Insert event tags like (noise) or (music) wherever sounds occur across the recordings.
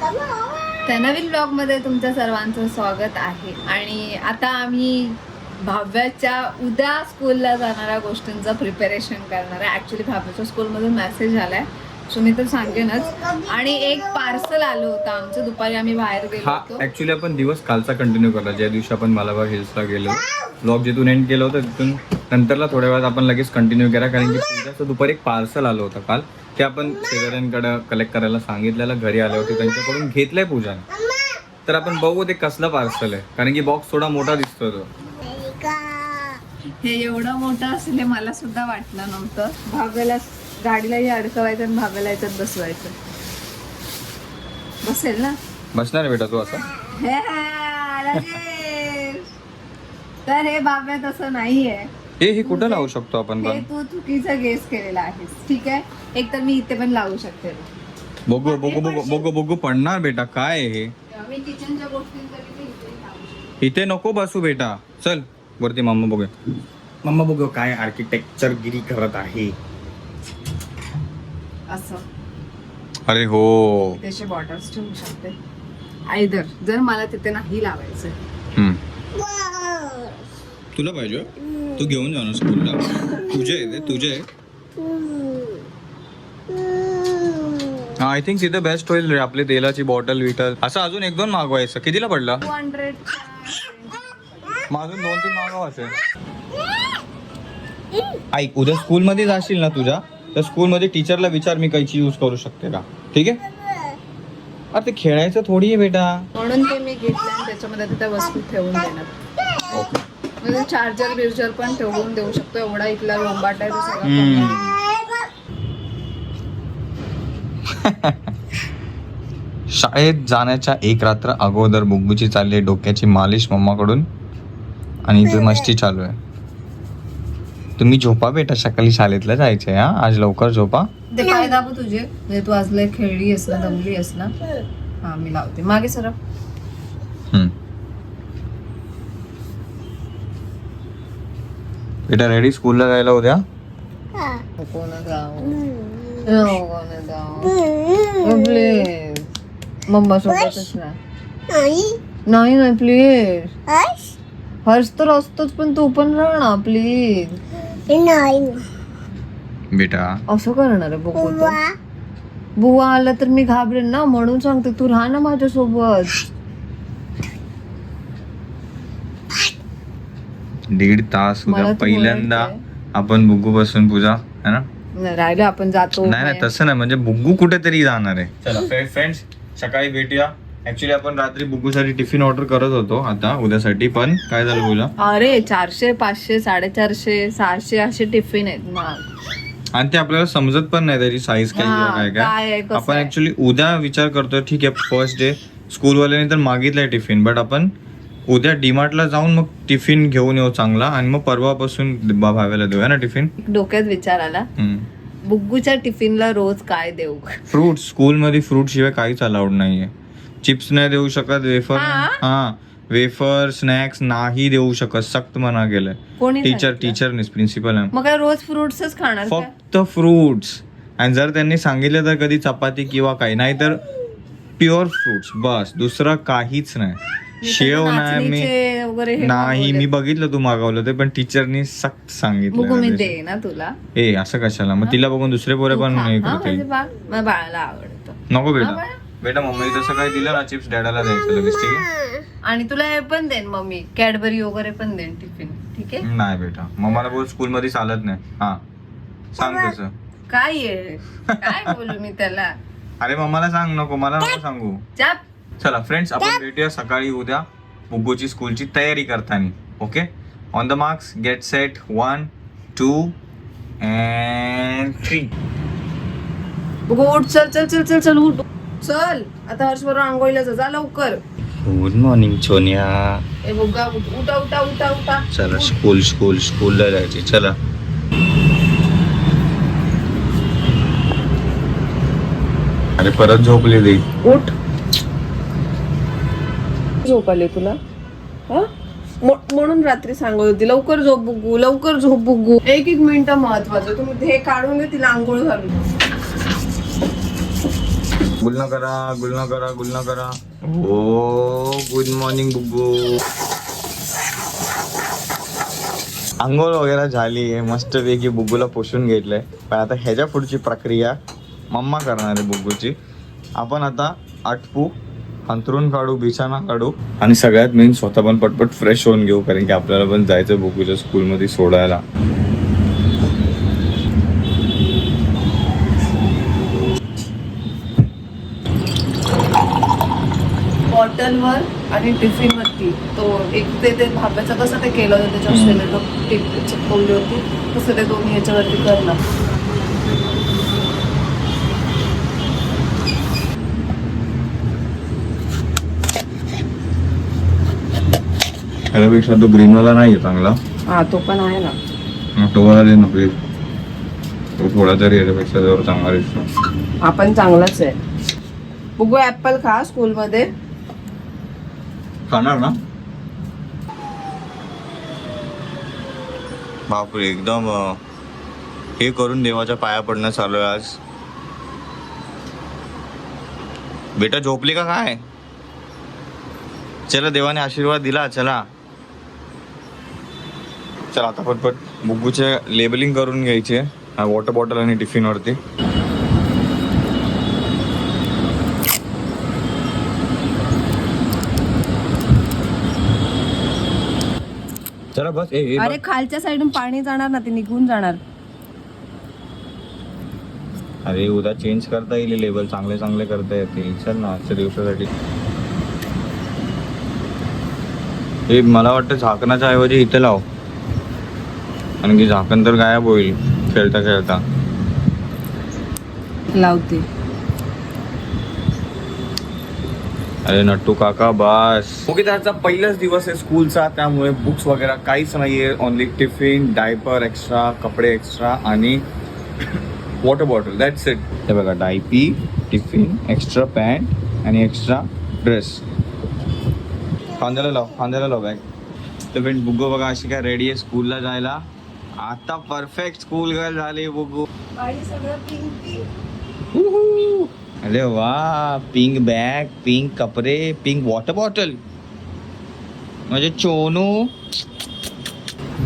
तर नवीन ब्लॉगमध्ये तुमच्या सर्वांचं स्वागत आहे. आणि आता आम्ही भाव्याच्या उद्या स्कूलला जाणाऱ्या गोष्टींचं प्रिपरेशन करणार आहे. ऍक्च्युली भाव्याच्या स्कूलमधून मेसेज आलाय. सो मी तर सांगेनच. आणि एक पार्सल आलं होतं आमचं. दुपारी आम्ही बाहेर गेलो हा होतो. ऍक्च्युली आपण दिवस कालचा कंटिन्यू करला ज्या दिवशी आपण मालाबाग हिल्सला गेलो ब्लॉग जिथून एंड केलं होतं तिथून नंतरला थोड्या वेळात आपण लगेच कंटिन्यू केला कारण की पूजाचं दुपारी एक पार्सल आलं होतं काल. ते आपण शेजाऱ्यांकडे कलेक्ट करायला सांगितलेलं घरी आले होते त्यांच्याकडून घेतलंय पूजाने. तर आपण बघू ते कसलं पार्सल आहे. कारण की बॉक्स थोडा मोठा दिसतो तो. हे एवढं मोठं असेल हे मला सुद्धा वाटलं नव्हतं. भाव्याला गाडीलाही अडकवायचं आणि भाव्याला याच्यात बसवायचं. बसेल ना? बसणार आहे बेटा तू असं हे. तर हे बाब्या तसं नाहीये. हे हे कुठं लावू शकतो आपण हे पण तू चुकीचा गेस केलेला आहेस. ठीक आहे? एक तर मी इथे पण लावू शकते. बघू बघू बघू बघू बघू पडणार बेटा. काय आहे हे? मी किचनच्या गोष्टींसाठी ते इथे लावू शकते. इथे नको बसू बेटा. चल वरती मम्मा बघूया. मम्मा बघू काय आर्किटेक्चर गिरी करत आहे. असं. अरे हो. त्याचे बॉटल्स ठेवू शकते. आयदर जर मला तिथे नाही लावायचं हम्म. तुला पाहिजे तू घेऊन जा ना स्कूलला. तुझे आहे ते तुझे आहे. हा आय थिंक तिथे बेस्ट होईल रे आपली तेलाची बॉटल विटल असं अजून एक दोन मागवायचं. कितीला पडला? टू हंड्रेड मग अजून दोन तीन मागवायचे ऐक उद्या स्कूलमध्ये जाशील ना तुझ्या तर स्कूलमध्ये टीचरला विचार मी कैची यूज करू शकते का? ठीक आहे? अरे ते खेळायचं थोडी आहे बेटा. म्हणून ते मी घेतलं त्याच्यामध्ये त्या वस्तू ठेवून देणार. ओके म्हणजे चार्जर बिर्जर पण ठेवून देऊ शकतो. एवढा इथला लोंबाट आहे तो सगळा. (laughs) शाळेत जाण्याच्या एक रात्र अगोदर बुग्गूची चालली आहे डोक्याची मालिश मम्माकडून. आणि इथे मस्ती चालू आहे. तुम्ही झोपा बेटा सकाळी शाळेतला जायचंय हा? आज लवकर झोपा. ते दाबू तुझे? म्हणजे तू आज लय खेळली आहेस ना दमली आहेस ना? हा मी लावते. मागे सर बेटा रेडी स्कूलला जायला उद्या? मम्मा सोबतच ना. नाही. नाही प्लीज हर्ष तर असतोच पण तू पण राह ना प्लीज बेटा. असं करणार आहे बघू तो. बुवा आला तर मी घाबरेन ना म्हणून सांगते तू राहा ना माझ्यासोबत. दीड तास उद्या पहिल्यांदा. आपण बुग्गू बसून पूजा है ना? नाही, राहिलं आपण जातो. नाही नाही तसं नाही म्हणजे बुग्गू कुठेतरी जाणार आहे. चला फ्रेंड्स सकाळी भेटूया. ऍक्च्युली आपण रात्री बुग्गूसाठी टिफिन ऑर्डर करत होतो आता उद्यासाठी पण काय झालं पूजा? अरे चारशे पाचशे साडेचारशे सहाशे असे टिफिन आहेत मग. आणि ते आपल्याला समजत पण नाही त्याची साईज काय हा, काय काय. आहे, काय कसं आपण आहे. ऍक्च्युली उद्या विचार करतोय ठीक आहे फर्स्ट डे स्कूलवाल्यांनी तर मागितलंय टिफिन बट आपण उद्या डीमार्टला जाऊन मग टिफिन घेऊन येऊ चांगला आणि मग परवापासून बा- भाव्याला देऊया ना टिफिन? डोक्यात विचार आला. बुग्गूच्या टिफिनला रोज काय देऊ? फ्रूट स्कूलमध्ये फ्रूट शिवाय काहीच अलाउड नाहीये. चिप्स नाही देऊ शकत वेफर हा? वेफर स्नॅक्स नाही देऊ शकत सक्त मना गेलंय कोणी टीचर सांगितलं? टीचरनीच प्रिन्सिपल मग काय रोज फ्रुट्सच खाणार का? फक्त फ्रुट्स. आणि जर त्यांनी सांगितलं तर कधी चपाती किंवा काही नाही तर प्युअर फ्रुट्स. बस. दुसरं काहीच नाही. शेव नाही मी वगैरे हे नाही. मी बघितलं तू मागवलं ते पण टीचरनी सक्त बघू मी सांगितलं दे ना तुला. ए असं कशाला? मग तिला बघून दुसरे पोरे तू पण खा. हे हा, करतील. माझे बाळ माझ्या बाळाला आवडतं. नको बेटा. बेटा मम्मी तसं काही दिलं ना चिप्स डॅडाला द्यायचं लगेच ठीक आहे? आणि तुला हे पण देईन मम्मी. कॅडबरी वगैरे पण देईन टिफिन ठीक आहे? नाही बेटा. मम्माला बोल स्कूल मध्ये चालत नाही. हा. सांग तसं काय आहे? काय बोलू मी त्याला? (laughs) अरे मम्माला सांग नको मला नको सांगू. चाप चला फ्रेंड्स आपण भेटूया सकाळी उद्या बुग्गूची स्कूलची तयारी करताना okay on the marks get set one two and three उठ चल चल चल चल चल उठ. चल आता हर्ष बरोबर आंघोळीला जा जा लवकर. Good morning Sonia. ए बघा उठ उठा उठा उठा उठा. चला स्कूल स्कूल स्कूलला जायचे. चला. अरे परत झोपले दे उठ. झोप आली तुला? हा? म्हणून रात्री सांगत होती लवकर झोप बुगू लवकर झोप बुगू एक एक मिनिट महत्वाचं. तुम्ही हे काढून घे तिला आंघोळ घालून. गुलना करा गुलना करा गुलना करा. ओ गुड मॉर्निंग बुग्गू आंघोळ वगैरे झाली आहे मस्तपैकी बुग्गूला पोषून घेतलंय. पण आता ह्याच्या पुढची प्रक्रिया मम्मा करणार आहे बुग्गूची आपण आता आटपू अंथरून काढू बिछाना काढू. आणि सगळ्यात मेन स्वतः पण पटपट फ्रेश होऊन घेऊ कारण की आपल्याला पण जायचं बुग्गूच्या स्कूलमध्ये सोडायला. बॉटलवर आणि टिफिनवरती तो एक ते ते भाब्याचं कसं ते केलं होतं त्याच्यावर टिप चिपकवली होती. तसं ते दोन्ही याच्यावरती करणार. त्यापेक्षा तो ग्रीनवाला नाही आहे चांगला. हा तो पण आहे ना. मग तो वाला दे ना प्लीज तो थोडा तरी याच्यापेक्षा जवळ चांगला दिसतो. हा पण चांगलाच आहे. बघू ऍपल खा स्कूलमध्ये. खाणार ना? बापरे एकदम अं, हे करून देवाच्या पाया पडणं चालू आहे आज. बेटा झोपली का काय? चला देवाने आशीर्वाद दिला चला. चला आता पटपट बुग्गूचे लेबलिंग करून घ्यायचे वॉटर बॉटल आणि टिफिनवरती चला बस ए, ए, अरे खालच्या साईडून पाणी जाणार ना ते निघून जाणार. अरे उद्या चेंज करता येईल लेबल चांगले चांगले करता येतील. चल ना आजच्या दिवसासाठी. हे मला वाटतं झाकणाच्या ऐवजी इथे लाव. कारण की झाकण तर गायब होईल खेळता खेळता. लावते. अरे नट्टू काका बस. ओके त्याचा पहिलाच दिवस आहे स्कूलचा त्यामुळे बुक्स वगैरे काहीच नाहीये. ओनली टिफिन डायपर एक्स्ट्रा कपडे एक्स्ट्रा आणि वॉटर बॉटल दॅट्स इट हे बघा डायपी टिफिन एक्स्ट्रा पॅन्ट आणि एक्स्ट्रा ड्रेस खांद्याला लाव खांद्याला लाव बॅग तर फ्रेंड बुग्गो बघा अशी काय रेडी आहे स्कूलला जायला. आता परफेक्ट स्कूल गर्ल झाली उहुहू. अरे वा पिंक बॅग पिंक कपडे पिंक वॉटर बॉटल म्हणजे चोनू.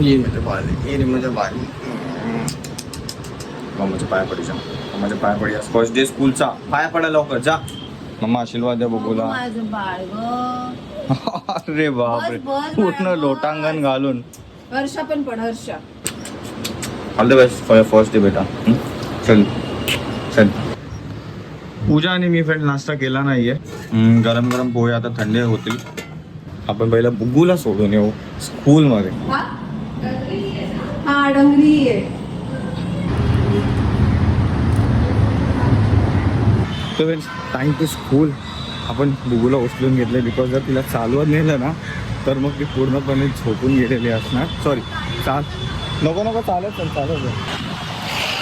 ये माझ्या बाली ये रे माझ्या बाली. मम्माच्या पाया पडी जा मम्माच्या पाया पडी फर्स्ट डे स्कूलचा पाया पडा लवकर जा. मम्मा आशीर्वाद द्या बघूला. माझं बाळ ग. (laughs) अरे बापरे. पूर्ण लोटांगण घालून. हर्षा पण पड Harsha. All the best for first day बेटा? चल चल पूजा आणि मी फ्रेंड नाश्ता केला नाहीये. हं, गरम गरम पोहे आता थंड होतील. आपण पहिला बुग्गूला सोडून येऊ. हा आहे. तर फ्रेंड्स टाइम टू स्कूल आपण बुगूला उचलून घेतले. बिकॉज जर तिला चालवत नेलं ना तर मग ती पूर्णपणे झोपून गेलेली असणार. सॉरी चाल. नको नको चालत चल चालत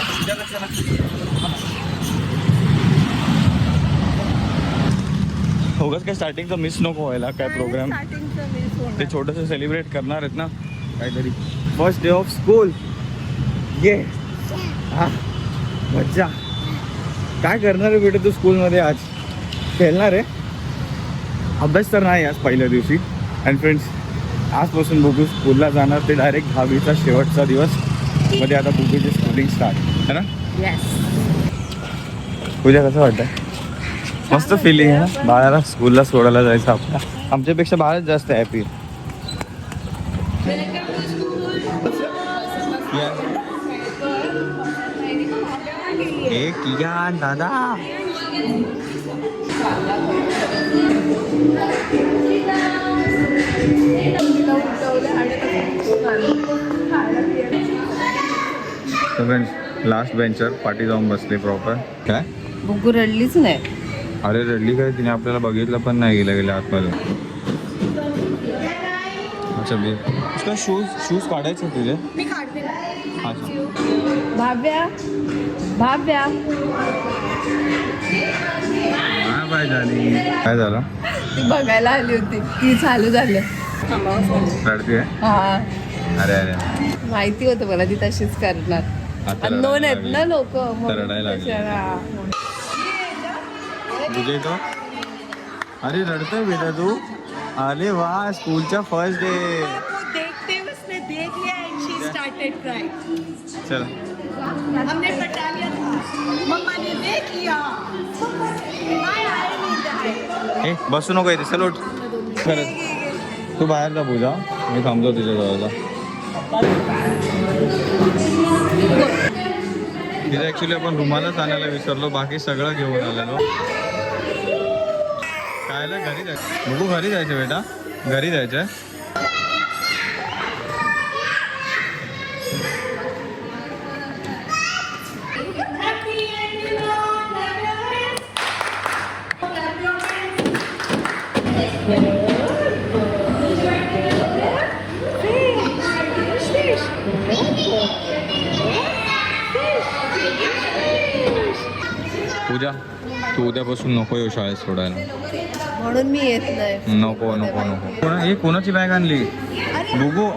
उगाच काय स्टार्टिंगचं मिस नको व्हायला काय प्रोग्राम ते छोटंसं सेलिब्रेट करणार आहेत ना? काहीतरी. फर्स्ट डे ऑफ स्कूल ये हा. मज्जा. काय करणार आहे बेटे तू स्कूलमध्ये आज? खेळणार आहे? अभ्यास तर नाही आज पहिल्या दिवशी. अँड फ्रेंड्स आजपासून बघू स्कूलला जाणार ते डायरेक्ट दहावीचा शेवटचा दिवस. मध्ये आता बुगूची स्कूलिंग स्टार्ट है ना? येस पूजा कसं वाटतं मस्त फिलिंग आहे ना? बाळाला स्कूलला सोडायला जायचं आपल्या. आमच्यापेक्षा बाळच जास्त हॅपी ए किया दादा लास्ट बेंचर पाठी जाऊन बसले प्रॉपर काय? बुगू रडलीच नाही. अरे रडली काय? तिने आपल्याला बघितलं पण नाही गेलं गेलं आतमध्ये. अच्छा बे. उसका शूज शूज काढायचे तुझे अच्छा. भाव्या भाव्या. काय बाय झाली काय झालं? ती बघायला आली होती. ती चालू झालं. रडते हा. अरे अरे. माहिती होतं मला ती तशीच करणार. रडायला आहेत ना. लोक तो? अरे रडतोय बेटा तू. अरे वा स्कूलचा फर्स्ट डे देखते उसने देख लिया एंड शी स्टार्टेड क्राइंग चल. हमने पटा लिया था। मम्मा ने देख लिया। नाही, I need that. ए बसू नको इथे चल उठ. खरंच. तू बाहेर जा पूजा. मी थांबतो तुझ्या जवळचा. तिथे ऍक्च्युली आपण रुमालच आणायला विसरलो. बाकी सगळं घेऊन आलेलो. खायला घरी जायचं बघू घरी जायचं बेटा? घरी जायचं पूजा तू उद्यापासून नको येऊ शाळेत सोडायला. म्हणून मी येत नाही. नको नको नको. कोणा हे कोणाची बॅग आणली? बुगू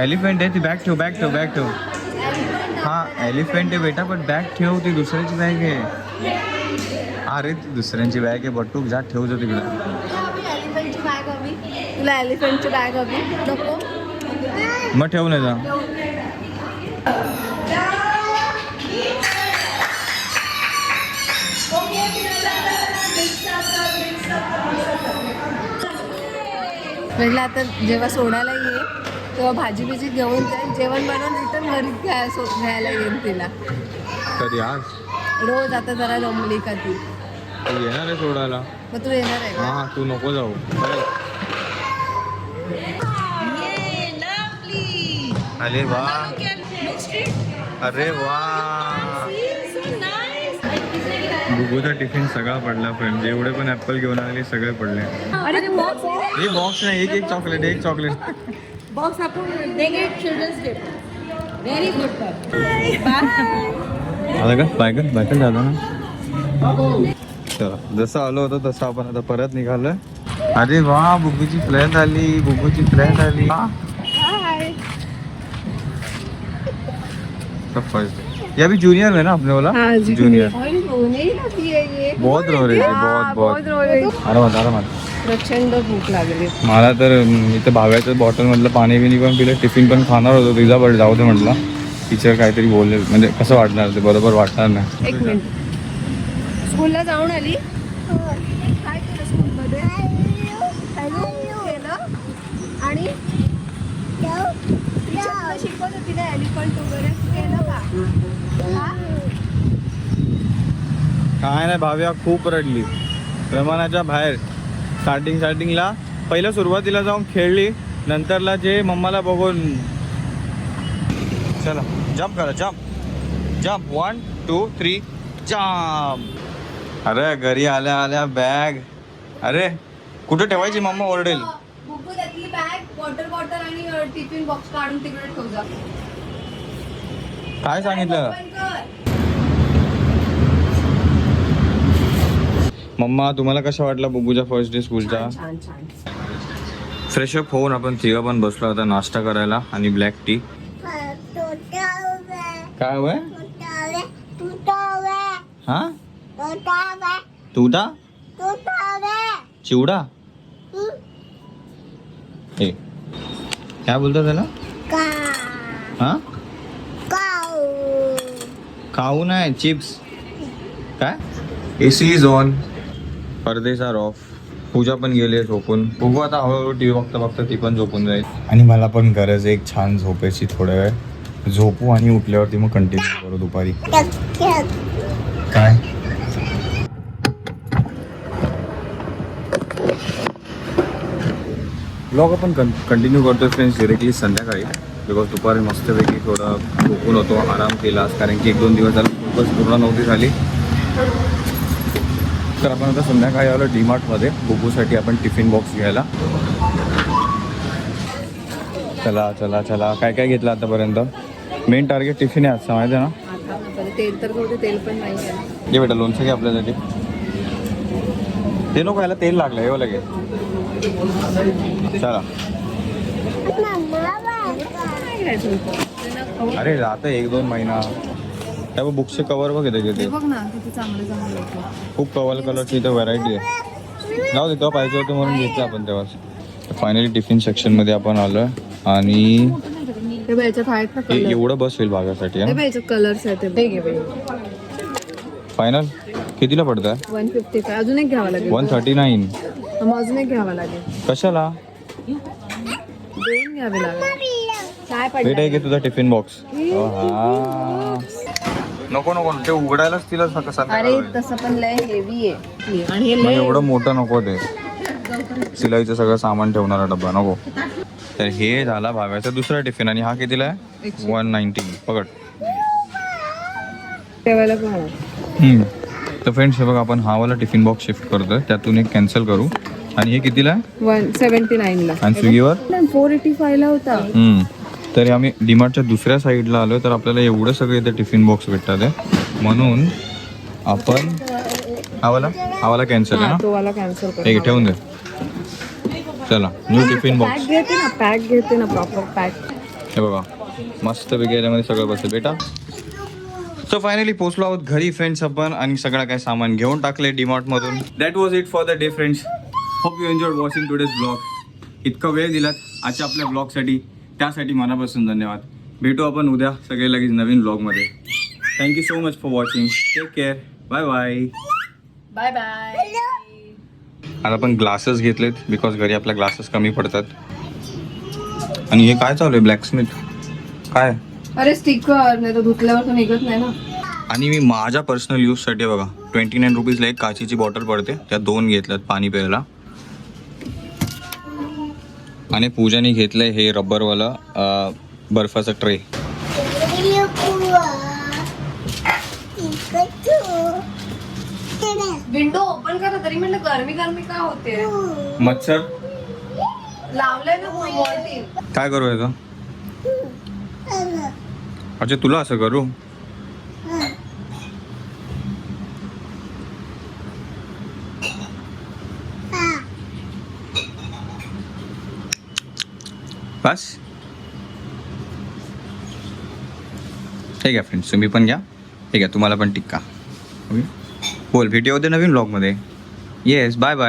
एलिफंट आहे ती बॅग ठेव बॅग ठेव बॅग ठेव. हा एलिफंट आहे बेटा पण बॅग ठेव ती दुसऱ्याची बॅग आहे. अरे ती दुसऱ्यांची बॅग आहे बट्टू जा ठेव जा तिकडे. तुला एलिफंटची बॅग हवी. नको. मग ठेव ना जा. म्हटलं आता जेव्हा सोडायला ये तेव्हा भाजी बिजी घेऊन जाईल जेवण बनवून रिटर्न घरी घ्या सो घ्यायला येईन तिला. कधी आज? रोज आता जरा जमली का ती. तू येणार आहे सोडायला? मग तू येणार आहे का? हा तू नको जाऊ. बरं. अरे वा. अरे वा. बुगूचा टिफ़िन सगळा पडला फ्रेंड जेवढे पण ऍपल घेऊन आले सगळे पडले. अरे बॉक्स हे बॉक्स नाही. एक एक चॉकलेट एक चॉकलेट बॉक्स आपको देंगे children's day very good bye आला का? बाय कर बाय कर झालं ना. चला. जसं आलो होतो तसं आपण आता परत निघालोय. अरे वा बुगूची फ्लॅट आली बुगूची फ्लॅट आली. ये अभी जूनियर है ना अपने वाला जूनियर बहुत रो रही थी बहुत बहुत। आरामात आरामात प्रचंड भूक लागली मला तर इथं भाव्याच्या बॉटलमधलं पाणी बिनी पण पिलं टिफिन पण खाणार होतो तिचा पण जाऊ दे म्हटलं टीचर काहीतरी बोलले म्हणजे कसं वाटणार ते बरोबर वाटणार नाही एक मिनिट। स्कूलला जाऊन आली काय केलं स्कूलमध्ये आणि शिकवत होती ना एलिफंट वगैरे केलं का? हा? काय नाही भाव्या खूप रडली. प्रमाणाच्या बाहेर. स्टार्टिंग स्टार्टिंगला पहिलं सुरुवातीला जाऊन खेळली नंतरला जे मम्माला बघून. चला जम्प करा jump jump one two three jump अरे घरी आल्या आल्या बॅग अरे कुठे ठेवायची मम्मा ओरडेल? बुकू त्यातली बॅग वॉटर बॉटल आणि टिफिन बॉक्स काढून तिकडे ठेव जा काय सांगितलं Open कर. मम्मा तुम्हाला कशा वाटला बुगूचा फर्स्ट डे स्कूलचा छान छान फ्रेश अप होऊन आपण तिघं पण बसलो आता नाश्ता करायला आणि ब्लॅक टी काय वय हा? तुटा चिवडा? हे काय बोलतो त्याला? हा? खाऊ नाही चिप्स. काय? एसी इज ऑन परदेश आर ऑफ पूजा पण गेली आहे झोपून. बघू आता हळूहळू टी व्ही बघता बघता ती पण झोपून जाईल. आणि मला पण गरज आहे एक छान झोपेची थोड्या वेळ. झोपू आणि उठल्यावरती मग कंटिन्यू करू दुपारी. काय? ब्लॉग आपण कंटिन्यू करतो फ्रेंड्स डिरेक्टली संध्याकाळी. बिकॉज दुपारी मस्तपैकी थोडं झोपून होतो आराम केला कारण की एक दोन दिवस झाले खूपच पूर्ण नव्हती झाली. तर आपण आता संध्याकाळी आलो डीमार्टमध्ये. बुबूसाठी आपण टिफिन बॉक्स घ्यायला. चला चला चला. काय काय घेतलं आतापर्यंत? मेन टार्गेट टिफिन आहे आजचा माहिती आहे ना. तेल तर तेल पण नाही बेटा लोणचं घे आपल्यासाठी. ते नको याला तेल लागलं हे लगे चला. अरे राहतं एक दोन महिना. त्या बुकचे कवर बघ इथे किती. बघ ना किती चांगले चांगले खूप कवल कलरची इथे व्हरायटी आहे. जाऊ दे तेव्हा पाहिजे होतं म्हणून घेतलं आपण तेव्हाच. फायनली टिफिन सेक्शनमध्ये आपण आलो आणि हे हे एवढं बस होईल भागासाठी हे? कलर्स हे फायनल कितीला पडतं आहे वन फिफ्टी फाय अजून एक घ्यावा लागेल. वन थर्टी नाईन अजून एक घ्यावा लागेल. कशाला? दोन घ्यावे लागेल. काय भेट आहे पडलं की तुझा टिफिन बॉक्स नको नको ते उघडायलाच तिला कसा अरे तसं पण लय हेवी आहे. आणि हे लय एवढं मोठं नको ते. सिलाईचं सगळं सामान ठेवणारा डब्बा नको. तर हे झाला भाव्याचा दुसरा टिफिन आणि हा कितीला आहे? वन नाईन्टी पकड. तर फ्रेंड्स हे बघ आपण हा वाला टिफिन बॉक्स शिफ्ट करतोय. त्यातून एक कॅन्सल करू. आणि हे कितीला आहे? वन सेव्हन्टी नाईनला. आणि स्विगीवर फोर एटी फायला होता. हम्म. तर आम्ही डीमार्टच्या दुसऱ्या साईडला आलोय तर आपल्याला एवढं सगळं इथे टिफिन बॉक्स भेटतात आहे. म्हणून आपण हा वाला हा वाला कॅन्सल आहे ना? वाला कॅन्सल कर ठीक आहे ठेवून दे. चला न्यू टिफिन पॅक बॉक्स घेते ना पॅक घेते ना प्रॉपर पॅक हे बघा मस्त याच्यामध्ये सगळं बसेल बेटा. सो फायनली पोहोचलो आहोत घरी फ्रेंड्स आपण आणि सगळं काय सामान घेऊन टाकले डीमार्ट मधून. That was it for the day friends hope you enjoy watching today's blog इतका वेळ दिलात आजच्या आपल्या ब्लॉगसाठी त्यासाठी मनापासून धन्यवाद. भेटू आपण उद्या सगळे लगेच नवीन ब्लॉगमध्ये thank you so much for watching take care bye bye bye bye आता आपण ग्लासेस घेतलेत बिकॉज घरी आपल्या ग्लासेस कमी पडतात. आणि हे काय चालू आहे ब्लॅकस्मिथ काय? अरे स्टिकर नाही तर धुतल्यावर तर निघत नाही ना. आणि मी माझ्या पर्सनल यूजसाठी बघा. ट्वेंटी नाईन रुपीजला एक काचेची बॉटल पडते. त्या दोन घेतल्यात पाणी प्यायला. आणि पूजाने घेतलंय हे रबरवालं बर्फाचं ट्रे. विंडो ओपन करा तरी म्हटलं गरमी गरमी का होते? मच्छर? लावलंय ना काय करू अच्छा तुला असं करू? बस ठीक आहे फ्रेंड्स तुम्ही पण घ्या. ठीक आहे तुम्हाला पण टिक्का. ओके बोल भेटूया उद्या नवीन ब्लॉगमध्ये येस बाय बाय